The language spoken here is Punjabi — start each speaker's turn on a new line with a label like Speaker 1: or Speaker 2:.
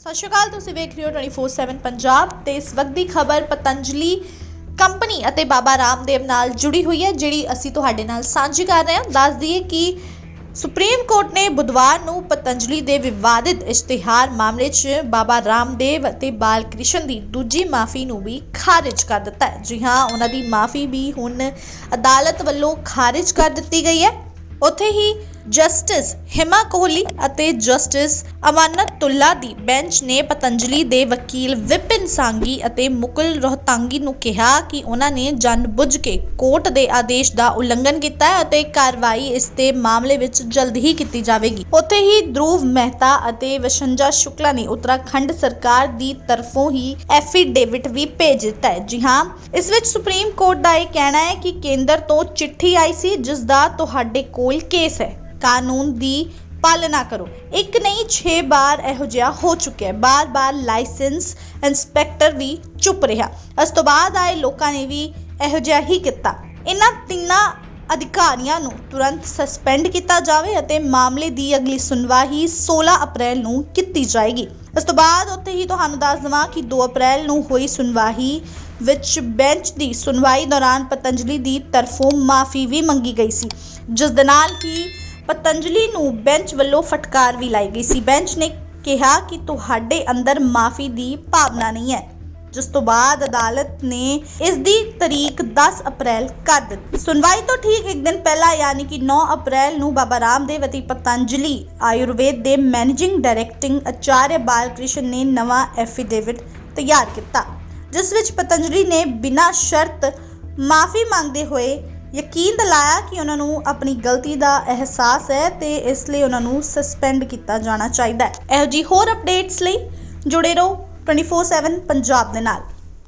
Speaker 1: ਸਤਿ ਸ਼੍ਰੀ ਅਕਾਲ, ਤੁਸੀਂ ਵੇਖ ਰਹੇ ਹੋ 24/7 ਪੰਜਾਬ ਤੇ ਇਸ ਵਕਤ ਦੀ ਖਬਰ ਪਤੰਜਲੀ ਕੰਪਨੀ ਅਤੇ ਬਾਬਾ ਰਾਮਦੇਵ ਨਾਲ ਜੁੜੀ ਹੋਈ ਹੈ, ਜਿਹੜੀ ਅਸੀਂ ਤੁਹਾਡੇ ਨਾਲ ਸਾਂਝੀ ਕਰ ਰਹੇ ਹਾਂ। ਦੱਸ ਦਈਏ ਕਿ ਸੁਪਰੀਮ ਕੋਰਟ ਨੇ ਬੁੱਧਵਾਰ ਨੂੰ ਪਤੰਜਲੀ ਦੇ ਵਿਵਾਦਿਤ ਇਸ਼ਤਿਹਾਰ ਮਾਮਲੇ 'ਚ ਬਾਬਾ ਰਾਮਦੇਵ ਅਤੇ ਬਾਲ ਕ੍ਰਿਸ਼ਨ ਦੀ ਦੂਜੀ ਮਾਫੀ ਨੂੰ ਵੀ ਖਾਰਜ ਕਰ ਦਿੱਤਾ ਹੈ। ਜੀ ਹਾਂ, ਉਹਨਾਂ ਦੀ ਮਾਫੀ ਵੀ ਹੁਣ ਅਦਾਲਤ ਵੱਲੋਂ ਖਾਰਜ ਕਰ ਦਿੱਤੀ ਗਈ ਹੈ। ਉੱਥੇ ਹੀ ਜਸਟਿਸ ਹਿਮਾ ਕੋਹਲੀ ਅਤੇ ਜਸਟਿਸ ਅਮਾਨਤੁੱਲਾ ਦੀ ਬੈਂਚ ਨੇ ਪਤੰਜਲੀ ਦੇ ਵਕੀਲ ਵਿਪਿਨ ਸਾਂਗੀ ਅਤੇ ਮੁਕੁਲ ਰੋਹਤਾਂਗੀ ਨੂੰ ਕਿਹਾ ਕਿ ਉਹਨਾਂ ਨੇ ਜਾਣਬੁੱਝ ਕੇ ਕੋਰਟ ਦੇ ਆਦੇਸ਼ ਦਾ ਉਲੰਘਣ ਕੀਤਾ ਹੈ ਅਤੇ ਕਾਰਵਾਈ ਇਸ ਦੇ ਮਾਮਲੇ ਵਿੱਚ ਜਲਦ ਹੀ ਕੀਤੀ ਜਾਵੇਗੀ। ਉੱਥੇ ਹੀ ਧਰੂਵ ਮਹਿਤਾ ਅਤੇ ਵਸ਼ੰਜਾ ਸ਼ੁਕਲਾ ਨੇ ਉੱਤਰਾਖੰਡ ਸਰਕਾਰ ਦੀ ਤਰਫੋਂ ਹੀ ਐਫੀਡੇਵਿਟ ਵੀ ਭੇਜ ਦਿੱਤਾ ਹੈ। ਜੀ ਹਾਂ, ਇਸ ਵਿੱਚ ਸੁਪਰੀਮ ਕੋਰਟ ਦਾ ਇਹ ਕਹਿਣਾ ਹੈ ਕਿ ਕੇਂਦਰ ਤੋਂ ਚਿੱਠੀ ਆਈ ਸੀ, ਜਿਸ ਦਾ ਤੁਹਾਡੇ ਕੋਲ ਕੇਸ ਹੈ। ਕਾਨੂੰਨ ਦੀ ਪਾਲਣਾ ਕਰੋ। ਇੱਕ ਨਹੀਂ 6 ਬਾਰ ਇਹੋ ਜਿਹਾ ਹੋ ਚੁੱਕਿਆ ਬਾਰ-ਬਾਰ ਲਾਇਸੈਂਸ ਇੰਸਪੈਕਟਰ ਵੀ ਚੁੱਪ ਰਿਹਾ। ਇਸ ਤੋਂ ਬਾਅਦ ਆਏ ਲੋਕਾਂ ਨੇ ਵੀ ਇਹੋ ਜਿਹਾ ਹੀ ਕੀਤਾ। ਇਹਨਾਂ ਤਿੰਨਾਂ ਅਧਿਕਾਰੀਆਂ ਨੂੰ ਤੁਰੰਤ ਸਸਪੈਂਡ ਕੀਤਾ ਜਾਵੇ ਅਤੇ ਮਾਮਲੇ ਦੀ ਅਗਲੀ ਸੁਣਵਾਈ 16 ਅਪ੍ਰੈਲ ਨੂੰ ਕੀਤੀ ਜਾਏਗੀ। ਇਸ ਤੋਂ ਬਾਅਦ ਉੱਥੇ ਹੀ ਤੁਹਾਨੂੰ ਦੱਸ ਦਵਾਂ ਕਿ 2 ਅਪ੍ਰੈਲ ਨੂੰ ਹੋਈ ਸੁਣਵਾਈ ਵਿੱਚ ਬੈਂਚ ਦੀ ਸੁਣਵਾਈ ਦੌਰਾਨ ਪਤੰਜਲੀ ਦੀ ਤਰਫੋਂ ਮਾਫੀ ਵੀ ਮੰਗੀ ਗਈ ਸੀ। ਜਿਸ ਦੇ ਨਾਲ ਹੀ ਪਤੰਜਲੀ ਨੂੰ ਬੈਂਚ ਵੱਲੋਂ ਫਟਕਾਰ ਵੀ ਲਾਈ ਗਈ ਸੀ। ਬੈਂਚ ਨੇ ਕਿਹਾ ਕਿ ਤੁਹਾਡੇ ਅੰਦਰ ਮਾਫੀ ਦੀ ਭਾਵਨਾ ਨਹੀਂ ਹੈ। ਜਿਸ ਤੋਂ ਬਾਅਦ ਅਦਾਲਤ ਨੇ ਇਸ ਦੀ ਤਾਰੀਖ 10 ਅਪ੍ਰੈਲ ਕਰ ਦਿੱਤੀ। ਸੁਣਵਾਈ ਤੋਂ ਠੀਕ ਇੱਕ ਦਿਨ ਪਹਿਲਾਂ, ਯਾਨੀ ਕਿ 9 ਅਪ੍ਰੈਲ ਨੂੰ, ਬਾਬਾ ਰਾਮਦੇਵ ਅਤੇ ਪਤੰਜਲੀ ਆਯੁਰਵੇਦ ਦੇ ਮੈਨੇਜਿੰਗ ਡਾਇਰੈਕਟਿੰਗ ਆਚਾਰਿਆ ਬਾਲਕ੍ਰਿਸ਼ਨ ਨੇ ਨਵਾਂ ਐਫੀਡੇਵਿਟ ਤਿਆਰ ਕੀਤਾ, ਜਿਸ ਵਿੱਚ ਪਤੰਜਲੀ ਨੇ ਬਿਨਾਂ ਸ਼ਰਤ ਮਾਫੀ ਮੰਗਦੇ ਹੋਏ ਯਕੀਨ ਦਿਲਾਇਆ ਕਿ ਉਹਨਾਂ ਨੂੰ ਆਪਣੀ ਗਲਤੀ ਦਾ ਅਹਿਸਾਸ ਹੈ ਤੇ ਇਸ ਲਈ ਉਹਨਾਂ ਨੂੰ ਸਸਪੈਂਡ ਕੀਤਾ ਜਾਣਾ ਚਾਹੀਦਾ ਹੈ। ਇਹੋ ਜੀ ਹੋਰ ਅਪਡੇਟਸ ਲਈ ਜੁੜੇ ਰਹੋ 24/7 ਪੰਜਾਬ ਦੇ ਨਾਲ।